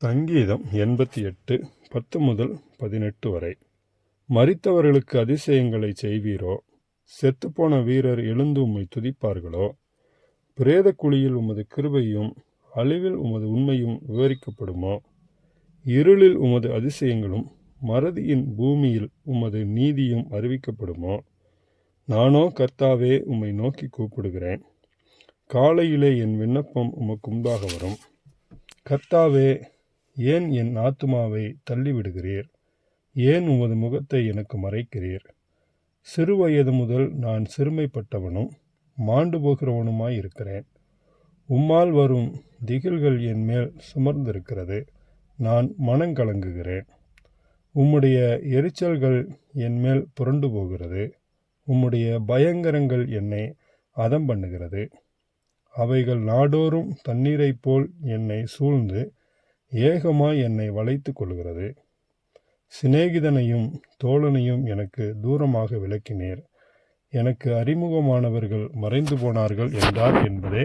சங்கீதம் எண்பத்தி எட்டு பத்து முதல் பதினெட்டு வரை. மறித்தவர்களுக்கு அதிசயங்களை செய்வீரோ? செத்துப்போன வீரர் எழுந்து உம்மை துதிப்பார்களோ? பிரேத குழியில் உமது கிருபையும் அழிவில் உமது உண்மையும் விவரிக்கப்படுமோ? இருளில் உமது அதிசயங்களும் மறதியின் பூமியில் உமது நீதியும் அறிவிக்கப்படுமோ? நானோ கர்த்தாவே உம்மை நோக்கி கூப்பிடுகிறேன். காலையிலே என் விண்ணப்பம் உமக்கு முன்பாக வரும். கர்த்தாவே ஏன் என் ஆத்துமாவை தள்ளிவிடுகிறீர்? ஏன் உமது முகத்தை எனக்கு மறைக்கிறீர்? சிறுவயது முதல் நான் சிறுமைப்பட்டவனும் மாண்டு போகிறவனுமாய் இருக்கிறேன். உம்மால் வரும் திகில்கள் என் மேல் சுமர்ந்திருக்கிறது. நான் மனங்கலங்குகிறேன் உம்முடைய எரிச்சல்கள் என் மேல் புரண்டு போகிறது. உம்முடைய பயங்கரங்கள் என்னை அதம் பண்ணுகிறது. அவைகள் நாடோறும் தண்ணீரைப் போல் என்னை சூழ்ந்து ஏகமாய் என்னை வளைத்து கொள்கிறது. சிநேகிதனையும் தோழனையும் எனக்கு தூரமாக விலக்கினீர் எனக்கு அறிமுகமானவர்கள் மறைந்து போனார்கள் என்றார் என்பதே